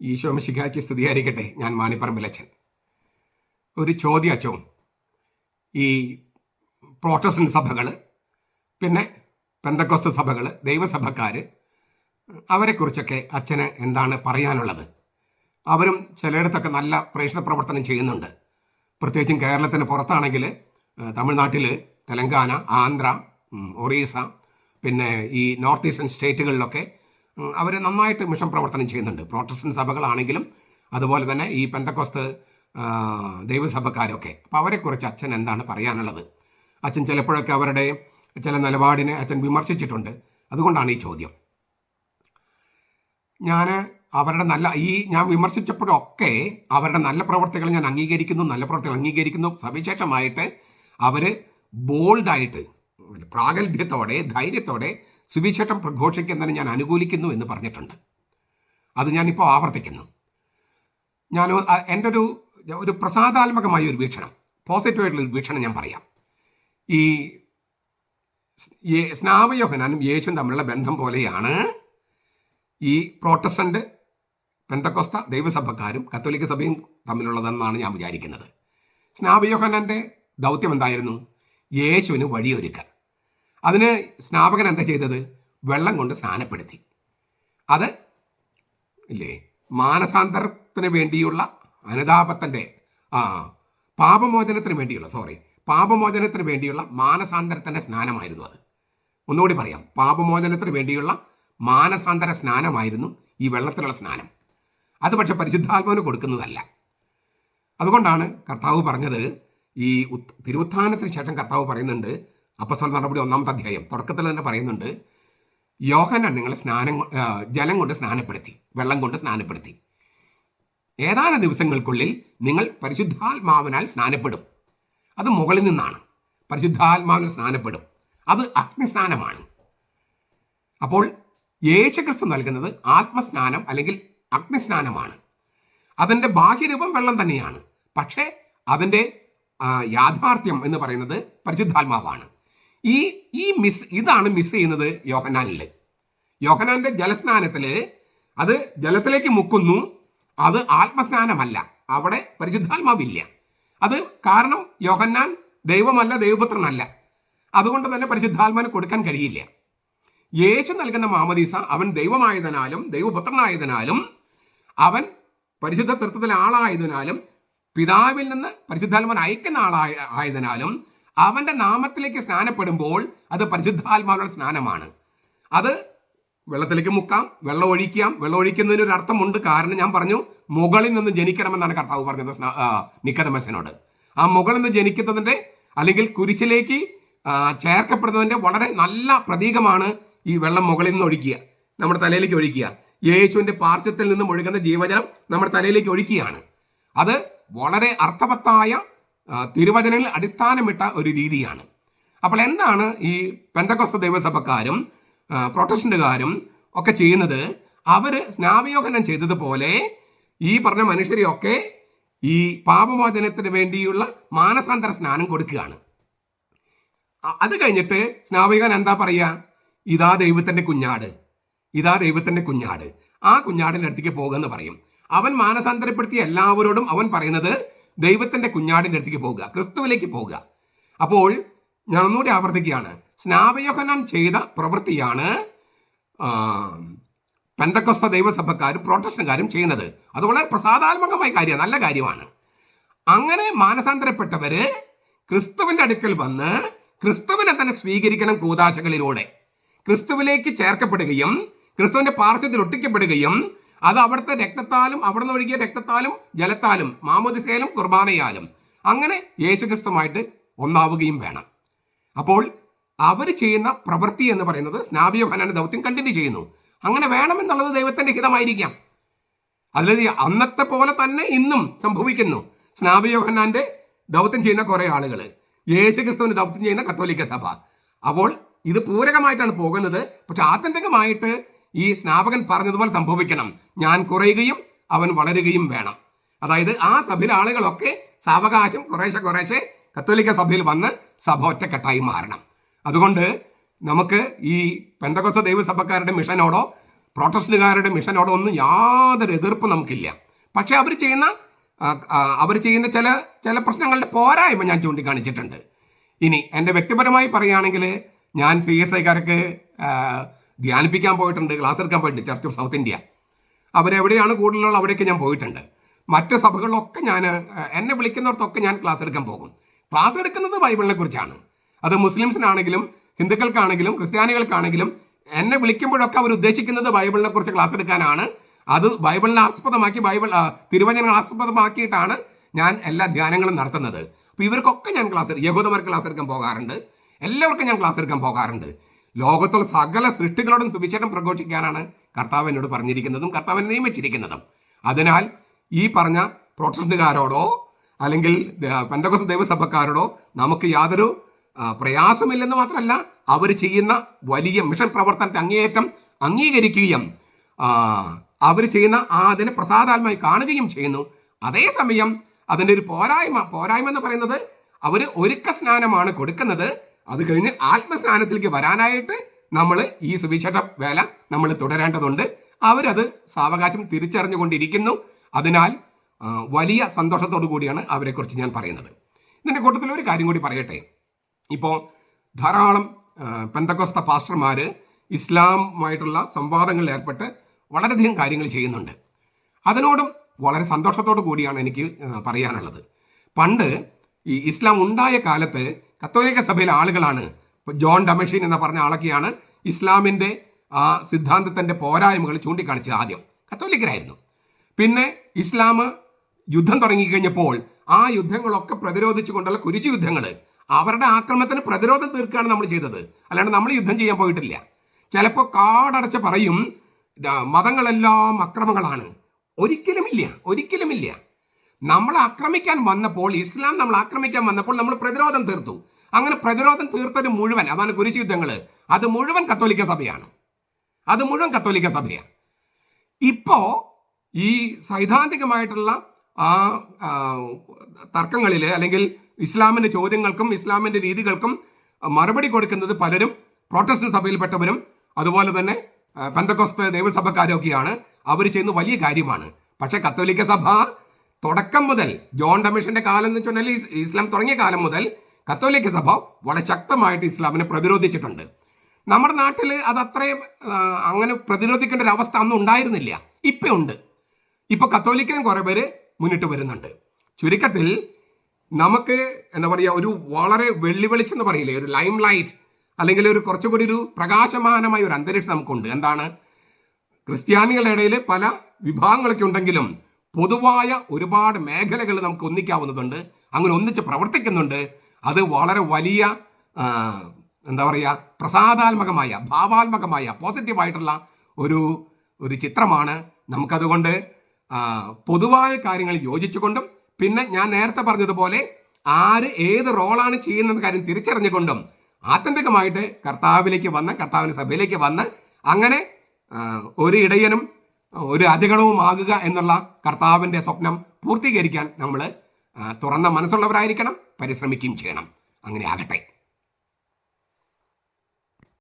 ഈശോ മിശിഹായ്ക്ക് സ്തുതിയായിരിക്കട്ടെ. ഞാൻ മാണിപ്പറമ്പിലച്ചൻ ഒരു ചോദ്യാച്ചവും ഈ പ്രോട്ടസ്റ്റന്റ് സഭകൾ പിന്നെ പെന്തക്കോസ് സഭകൾ ദൈവസഭക്കാർ അവരെക്കുറിച്ചൊക്കെ അച്ഛന് എന്താണ് പറയാനുള്ളത്? അവരും ചിലയിടത്തൊക്കെ നല്ല പ്രേക്ഷണ പ്രവർത്തനം ചെയ്യുന്നുണ്ട്. പ്രത്യേകിച്ചും കേരളത്തിന് പുറത്താണെങ്കിൽ തമിഴ്നാട്ടിൽ തെലങ്കാന ആന്ധ്ര ഒറീസ പിന്നെ ഈ നോർത്ത് ഈസ്റ്റേൺ സ്റ്റേറ്റുകളിലൊക്കെ അവർ നന്നായിട്ട് മിഷൻ പ്രവർത്തനം ചെയ്യുന്നുണ്ട്. പ്രോട്ടസ്റ്റന്റ് സഭകളാണെങ്കിലും അതുപോലെ തന്നെ ഈ പെന്തക്കോസ്ത് ദൈവസഭക്കാരൊക്കെ. അപ്പോൾ അവരെക്കുറിച്ച് അച്ഛൻ എന്താണ് പറയാനുള്ളത്? അച്ഛൻ ചിലപ്പോഴൊക്കെ അവരുടെ ചില നിലപാടിനെ അച്ഛൻ വിമർശിച്ചിട്ടുണ്ട്. അതുകൊണ്ടാണ് ഈ ചോദ്യം. ഞാൻ അവരുടെ നല്ല ഈ ഞാൻ വിമർശിച്ചപ്പോഴൊക്കെ അവരുടെ നല്ല പ്രവർത്തികൾ ഞാൻ അംഗീകരിക്കുന്നു നല്ല പ്രവർത്തികൾ അംഗീകരിക്കുന്നു. സവിശേഷമായിട്ട് അവർ ബോൾഡായിട്ട് പ്രാഗൽഭ്യത്തോടെ ധൈര്യത്തോടെ സുവിശേഷം പ്രഘോഷിക്കുന്നതിന് ഞാൻ അനുകൂലിക്കുന്നു എന്ന് പറഞ്ഞിട്ടുണ്ട്. അത് ഞാനിപ്പോൾ ആവർത്തിക്കുന്നു. ഞാൻ എന്റെ ഒരു ഒരു പ്രസാദാത്മകമായ ഒരു വീക്ഷണം പോസിറ്റീവായിട്ടുള്ള ഒരു വീക്ഷണം ഞാൻ പറയാം. ഈ സ്നാവയോഹനാനും യേശുവും തമ്മിലുള്ള ബന്ധം പോലെയാണ് ഈ പ്രോട്ടസ്റ്റന്റ് പെന്തക്കൊസ്ത ദൈവസഭക്കാരും കത്തോലിക്ക സഭയും തമ്മിലുള്ളതെന്നാണ് ഞാൻ വിചാരിക്കുന്നത്. സ്നാപയോഹനന്റെ ദൗത്യം എന്തായിരുന്നു? യേശുവിന് വഴിയൊരുക്കുക. അതിന് സ്നാപകൻ എന്താ ചെയ്തത്? വെള്ളം കൊണ്ട് സ്നാനപ്പെടുത്തി. അത് ഇല്ലേ? മാനസാന്തരത്തിന് വേണ്ടിയുള്ള അനുതാപത്തിന്റെ ആ പാപമോചനത്തിന് വേണ്ടിയുള്ള സോറി പാപമോചനത്തിന് വേണ്ടിയുള്ള മാനസാന്തരത്തിന്റെ സ്നാനമായിരുന്നു അത്. ഒന്നുകൂടി പറയാം. പാപമോചനത്തിന് വേണ്ടിയുള്ള മാനസാന്തര സ്നാനമായിരുന്നു ഈ വെള്ളത്തിലുള്ള സ്നാനം. അത് പക്ഷെ പരിശുദ്ധാത്മാവിന് കൊടുക്കുന്നതല്ല. അതുകൊണ്ടാണ് കർത്താവ് പറഞ്ഞത് ഈ തിരുവുത്ഥാനത്തിന് ശേഷം കർത്താവ് പറയുന്നുണ്ട് അപ്പസ്വല നടപടി ഒന്നാമത്തെ അധ്യായം. തുടക്കത്തിൽ തന്നെ പറയുന്നുണ്ട് യോഹനാൻ നിങ്ങളെ സ്നാനം ജലം കൊണ്ട് സ്നാനപ്പെടുത്തി വെള്ളം കൊണ്ട് സ്നാനപ്പെടുത്തി. ഏതാനും ദിവസങ്ങൾക്കുള്ളിൽ നിങ്ങൾ പരിശുദ്ധാത്മാവിനാൽ സ്നാനപ്പെടും. അത് മുകളിൽ നിന്നാണ്. പരിശുദ്ധാത്മാവിൽ സ്നാനപ്പെടും. അത് അഗ്നിസ്നാനമാണ്. അപ്പോൾ യേശുക്രിസ്തു നൽകുന്നത് ആത്മസ്നാനം അല്ലെങ്കിൽ അഗ്നിസ്നാനമാണ്. അതിന്റെ ബാഹ്യരൂപം വെള്ളം തന്നെയാണ്. പക്ഷേ അതിന്റെ യാഥാർത്ഥ്യം എന്ന് പറയുന്നത് പരിശുദ്ധാത്മാവാണ്. ഈ ഈ മിസ് ഇതാണ് മിസ് ചെയ്യുന്നത് യോഹനാനിൽ യോഹനാന്റെ ജലസ്നാനത്തിൽ അത് ജലത്തിലേക്ക് മുക്കുന്നു. അത് ആത്മസ്നാനമല്ല. അവിടെ പരിശുദ്ധാത്മാവില്ല. അത് കാരണം യോഹന്നാൻ ദൈവമല്ല ദൈവപുത്രനല്ല. അതുകൊണ്ട് തന്നെ പരിശുദ്ധാത്മാന് കൊടുക്കാൻ കഴിയില്ല. യേശു നൽകുന്ന മാമദീസ അവൻ ദൈവമായതിനാലും ദൈവപുത്രനായതിനാലും അവൻ പരിശുദ്ധ തൃത്വത്തിലെ പിതാവിൽ നിന്ന് പരിശുദ്ധാത്മാൻ അയക്കുന്ന ആളായ ആയതിനാലും അവന്റെ നാമത്തിലേക്ക് സ്നാനപ്പെടുമ്പോൾ അത് പരിശുദ്ധാത്മാവിനുള്ള സ്നാനമാണ്. അത് വെള്ളത്തിലേക്ക് മുക്കാം വെള്ളം ഒഴിക്കാം. വെള്ളം ഒഴിക്കുന്നതിന് ഒരു അർത്ഥമുണ്ട്. കാരണം ഞാൻ പറഞ്ഞു മുകളിൽ നിന്ന് ജനിക്കണമെന്നാണ് കർത്താവ് പറഞ്ഞത് നിക്കതമസനോട് ആ മുകളിൽ നിന്ന് ജനിക്കുന്നതിന്റെ അല്ലെങ്കിൽ കുരിശിലേക്ക് ചേർക്കപ്പെടുന്നതിന്റെ വളരെ നല്ല പ്രതീകമാണ് ഈ വെള്ളം മുകളിൽ നിന്ന് ഒഴിക്കുക നമ്മുടെ തലയിലേക്ക് ഒഴിക്കുക യേശുവിന്റെ പാർശ്വത്തിൽ നിന്നും ഒഴുകുന്ന ജീവജലം നമ്മുടെ തലയിലേക്ക് ഒഴിക്കുകയാണ് അത് വളരെ അർത്ഥവത്തായ ആ, തിരുവചനങ്ങളിൽ അടിസ്ഥാനമിട്ട ഒരു രീതിയാണ്. അപ്പോൾ എന്താണ് ഈ പെന്തക്കൊസ്ത ദൈവസഭക്കാരും പ്രൊട്ടസ്റ്റന്റുകാരും ഒക്കെ ചെയ്യുന്നത്? അവർ സ്നാപയോഹനം ചെയ്തതുപോലെ ഈ പറഞ്ഞ മനുഷ്യരെയൊക്കെ ഈ പാപമോചനത്തിന് വേണ്ടിയുള്ള മാനസാന്തര സ്നാനം കൊടുക്കുകയാണ്. അത് കഴിഞ്ഞിട്ട് സ്നാപകൻ എന്താ പറയുക? ഇതാ ദൈവത്തിന്റെ കുഞ്ഞാട്. ഇതാ ദൈവത്തിന്റെ കുഞ്ഞാട്. ആ കുഞ്ഞാടിന്റെ അടുത്തേക്ക് പോകുമെന്ന് പറയും. അവൻ മാനസാന്തരപ്പെടുത്തിയ എല്ലാവരോടും അവൻ പറയുന്നത് ദൈവത്തിന്റെ കുഞ്ഞാടിന്റെ അടുത്തേക്ക് പോകുക ക്രിസ്തുവിലേക്ക് പോകുക അപ്പോൾ ഞാൻ ഒന്നുകൂടി ആവർത്തിക്കുകയാണ്. സ്നാപയോഹനം ചെയ്ത പ്രവൃത്തിയാണ് പെന്തക്കൊസ്ത ദൈവസഭക്കാരും പ്രോട്ടസ്റ്റന്റുകാരും ചെയ്യുന്നത്. അത് വളരെ പ്രസാദാത്മകമായ കാര്യമാണ് നല്ല കാര്യമാണ്. അങ്ങനെ മാനസാന്തരപ്പെട്ടവര് ക്രിസ്തുവിന്റെ അടുക്കൽ വന്ന് ക്രിസ്തുവിനെ തന്നെ സ്വീകരിക്കണം കൂതാശകളിലൂടെ. ക്രിസ്തുവിലേക്ക് ചേർക്കപ്പെടുകയും ക്രിസ്തുവിന്റെ പാർശ്വത്തിൽ ഒട്ടിക്കപ്പെടുകയും അത് അവിടുത്തെ രക്തത്താലും അവിടുന്ന് ഒഴുകിയ രക്തത്താലും ജലത്താലും മാമോദിസയാലും കുർബാനയാലും അങ്ങനെ യേശുക്രിസ്തുമായിട്ട് ഒന്നാവുകയും വേണം. അപ്പോൾ അവർ ചെയ്യുന്ന പ്രവൃത്തി എന്ന് പറയുന്നത് സ്നാബിയോഹനാന്റെ ദൗത്യം കണ്ടിന്യൂ ചെയ്യുന്നു. അങ്ങനെ വേണമെന്നുള്ളത് ദൈവത്തിന്റെ ഹിതമായിരിക്കാം. അതിൽ അന്നത്തെ പോലെ തന്നെ ഇന്നും സംഭവിക്കുന്നു. സ്നാപയോഹന്നാന്റെ ദൗത്യം ചെയ്യുന്ന കുറെ ആളുകൾ യേശുക്രിസ്തുവിന് ദൗത്യം ചെയ്യുന്ന കത്തോലിക്ക സഭ. അപ്പോൾ ഇത് പൂരകമായിട്ടാണ് പോകുന്നത്. പക്ഷെ ആത്യന്തികമായിട്ട് ഈ സ്നാപകൻ പറഞ്ഞതുപോലെ സംഭവിക്കണം. ഞാൻ കുറയുകയും അവൻ വളരുകയും വേണം. അതായത് ആ സഭയിലെ ആളുകളൊക്കെ സാവകാശം കുറേശ്ശെ കുറേശ്ശെ കത്തോലിക്ക സഭയിൽ വന്ന് സഭ ഒറ്റക്കെട്ടായി മാറണം. അതുകൊണ്ട് നമുക്ക് ഈ പെന്തകൊസ ദൈവസഭക്കാരുടെ മിഷനോടോ പ്രൊട്ടസ്റ്റന്റുകാരുടെ മിഷനോടോ ഒന്നും യാതൊരു എതിർപ്പ് നമുക്കില്ല. പക്ഷേ അവർ ചെയ്യുന്ന അവർ ചെയ്യുന്ന ചില ചില പ്രശ്നങ്ങളുടെ പോരായ്മ ഞാൻ ചൂണ്ടിക്കാണിച്ചിട്ടുണ്ട്. ഇനി എന്റെ വ്യക്തിപരമായി പറയുകയാണെങ്കിൽ ഞാൻ സി എസ് ഐക്കാർക്ക് ധ്യാനിപ്പിക്കാൻ പോയിട്ടുണ്ട് ക്ലാസ് എടുക്കാൻ പോയിട്ടുണ്ട് ചർച്ച് ഓഫ് സൗത്ത് ഇന്ത്യ അവരെവിടെയാണ് കൂടുതലുള്ള അവിടെയൊക്കെ ഞാൻ പോയിട്ടുണ്ട്. മറ്റ് സഭകളിലൊക്കെ ഞാൻ എന്നെ വിളിക്കുന്നവർക്കൊക്കെ ഞാൻ ക്ലാസ് എടുക്കാൻ പോകും. ക്ലാസ് എടുക്കുന്നത് ബൈബിളിനെ കുറിച്ചാണ്. അത് മുസ്ലിംസിനാണെങ്കിലും ഹിന്ദുക്കൾക്കാണെങ്കിലും ക്രിസ്ത്യാനികൾക്കാണെങ്കിലും എന്നെ വിളിക്കുമ്പോഴൊക്കെ അവർ ഉദ്ദേശിക്കുന്നത് ബൈബിളിനെ കുറിച്ച് ക്ലാസ് എടുക്കാനാണ്. അത് ബൈബിളിനെ ആസ്പദമാക്കി ബൈബിൾ തിരുവചനങ്ങൾ ആസ്പദമാക്കിയിട്ടാണ് ഞാൻ എല്ലാ ധ്യാനങ്ങളും നടത്തുന്നത്. അപ്പോൾ ഇവർക്കൊക്കെ ഞാൻ ക്ലാസ് യഹൂദന്മാർ ക്ലാസ് എടുക്കാൻ പോകാറുണ്ട്. എല്ലാവർക്കും ഞാൻ ക്ലാസ് എടുക്കാൻ പോകാറുണ്ട്. ലോകത്തുള്ള സകല സൃഷ്ടികളോടും സുവിശേഷം പ്രഘോഷിക്കാനാണ് കർത്താവ് എന്നോട് പറഞ്ഞിരിക്കുന്നതും കർത്താവിനെ നിയമിച്ചിരിക്കുന്നതും. അതിനാൽ ഈ പറഞ്ഞ പ്രൊട്ടസ്റ്റുകാരോടോ അല്ലെങ്കിൽ പെന്തകോസ് ദൈവസഭക്കാരോടോ നമുക്ക് യാതൊരു പ്രയാസമില്ലെന്ന് മാത്രമല്ല അവർ ചെയ്യുന്ന വലിയ മിഷൻ പ്രവർത്തനത്തെ അങ്ങേയറ്റം അംഗീകരിക്കുകയും അവർ ചെയ്യുന്ന ആ അതിനെ പ്രസാദാത്മായി കാണുകയും ചെയ്യുന്നു. അതേസമയം അതിന്റെ ഒരു പോരായ്മ പോരായ്മ എന്ന് പറയുന്നത് അവർ ഒരുക്ക സ്നാനമാണ് കൊടുക്കുന്നത്. അത് കഴിഞ്ഞ് ആത്മസ്നാനത്തിലേക്ക് വരാനായിട്ട് നമ്മൾ ഈ സുവിശേഷ വേല നമ്മൾ തുടരേണ്ടതുണ്ട്. അവരത് സാവകാശം തിരിച്ചറിഞ്ഞുകൊണ്ടിരിക്കുന്നു. അതിനാൽ വലിയ സന്തോഷത്തോടു കൂടിയാണ് അവരെക്കുറിച്ച് ഞാൻ പറയുന്നത്. ഇതിന്റെ കൂട്ടത്തിൽ ഒരു കാര്യം കൂടി പറയട്ടെ. ഇപ്പോൾ ധാരാളം പെന്തക്കോസ്ത പാസ്റ്റർമാർ ഇസ്ലാമുമായിട്ടുള്ള സംവാദങ്ങളിൽ ഏർപ്പെട്ട് വളരെയധികം കാര്യങ്ങൾ ചെയ്യുന്നുണ്ട്. അതിനോടും വളരെ സന്തോഷത്തോടു കൂടിയാണ് എനിക്ക് പറയാനുള്ളത്. പണ്ട് ഈ ഇസ്ലാം ഉണ്ടായ കാലത്ത് കത്തോലിക്ക സഭയിലെ ആളുകളാണ്. ജോൺ ഡമഷീൻ എന്ന് പറഞ്ഞ ആളൊക്കെയാണ് ഇസ്ലാമിന്റെ ആ സിദ്ധാന്തത്തിന്റെ പോരായ്മകൾ ചൂണ്ടിക്കാണിച്ചത് ആദ്യം. കത്തോലിക്കരായിരുന്നു. പിന്നെ ഇസ്ലാം യുദ്ധം തുടങ്ങിക്കഴിഞ്ഞപ്പോൾ ആ യുദ്ധങ്ങളൊക്കെ പ്രതിരോധിച്ചുകൊണ്ടുള്ള കുരിശു യുദ്ധങ്ങൾ അവരുടെ ആക്രമണത്തിന് പ്രതിരോധം തീർക്കുകയാണ് നമ്മൾ ചെയ്തത്. അല്ലാണ്ട് നമ്മൾ യുദ്ധം ചെയ്യാൻ പോയിട്ടില്ല. ചിലപ്പോൾ കാടടച്ച് പറയും മതങ്ങളെല്ലാം അക്രമങ്ങളാണ്. ഒരിക്കലുമില്ല ഒരിക്കലുമില്ല. നമ്മൾ ആക്രമിക്കാൻ വന്നപ്പോൾ ഇസ്ലാം നമ്മൾ ആക്രമിക്കാൻ വന്നപ്പോൾ നമ്മൾ പ്രതിരോധം തീർത്തു. അങ്ങനെ പ്രതിരോധം തീർത്തത് മുഴുവൻ അതാണ് കുരിശ് യുദ്ധങ്ങൾ അത് മുഴുവൻ കത്തോലിക്ക സഭയാണ്. അത് മുഴുവൻ കത്തോലിക്ക സഭയാണ്. ഇപ്പോ ഈ സൈദ്ധാന്തികമായിട്ടുള്ള ആ തർക്കങ്ങളിൽ അല്ലെങ്കിൽ ഇസ്ലാമിന്റെ ചോദ്യങ്ങൾക്കും ഇസ്ലാമിന്റെ രീതികൾക്കും മറുപടി കൊടുക്കുന്നത് പലരും പ്രോട്ടസ്റ്റന്റ് സഭയിൽപ്പെട്ടവരും അതുപോലെ തന്നെ പെന്തക്കോസ്ത് ദൈവസഭക്കാരൊക്കെയാണ്. അവർ ചെയ്യുന്ന വലിയ കാര്യമാണ്. പക്ഷെ കത്തോലിക്ക സഭ തുടക്കം മുതൽ ജോൺ ഡമിഷന്റെ കാലം എന്ന് വെച്ചാൽ ഇസ്ലാം തുടങ്ങിയ കാലം മുതൽ കത്തോലിക്ക സഭ വളരെ ശക്തമായിട്ട് ഇസ്ലാമിനെ പ്രതിരോധിച്ചിട്ടുണ്ട്. നമ്മുടെ നാട്ടിൽ അത് അത്രയും അങ്ങനെ പ്രതിരോധിക്കേണ്ട ഒരു അവസ്ഥ അന്നും ഉണ്ടായിരുന്നില്ല. ഇപ്പം ഉണ്ട്. ഇപ്പൊ കത്തോലിക്കനും കുറെ പേര് മുന്നിട്ട് വരുന്നുണ്ട്. ചുരുക്കത്തിൽ നമുക്ക് എന്താ പറയുക ഒരു വളരെ വെള്ളി വെളിച്ചെന്ന് പറയില്ലേ ഒരു ലൈം ലൈറ്റ് അല്ലെങ്കിൽ ഒരു കുറച്ചുകൂടി ഒരു പ്രകാശമാനമായ ഒരു അന്തരീക്ഷം നമുക്കുണ്ട്. എന്താണ്? ക്രിസ്ത്യാനികളുടെ ഇടയിൽ പല വിഭാഗങ്ങളൊക്കെ ഉണ്ടെങ്കിലും പൊതുവായ ഒരുപാട് മേഖലകൾ നമുക്ക് ഒന്നിക്കാവുന്നതുണ്ട് അങ്ങനെ ഒന്നിച്ച് പ്രവർത്തിക്കുന്നുണ്ട്. അത് വളരെ വലിയ എന്താ പറയുക പ്രസാദാത്മകമായ ഭാവാത്മകമായ പോസിറ്റീവായിട്ടുള്ള ഒരു ഒരു ചിത്രമാണ് നമുക്കതുകൊണ്ട് പൊതുവായ കാര്യങ്ങൾ യോജിച്ചുകൊണ്ടും പിന്നെ ഞാൻ നേരത്തെ പറഞ്ഞതുപോലെ ആര് ഏത് റോളാണ് ചെയ്യുന്നത് കാര്യം തിരിച്ചറിഞ്ഞുകൊണ്ടും ആത്യന്തികമായിട്ട് കർത്താവിലേക്ക് വന്ന് കർത്താവിന്റെ സഭയിലേക്ക് വന്ന് അങ്ങനെ ഒരു ഇടയനും ഒരു അജഗണവുമാകുക എന്നുള്ള കർത്താവിന്റെ സ്വപ്നം പൂർത്തീകരിക്കാൻ നമ്മൾ തുറന്ന മനസ്സുള്ളവരായിരിക്കണം പരിശ്രമിക്കുകയും ചെയ്യണം. അങ്ങനെ ആകട്ടെ.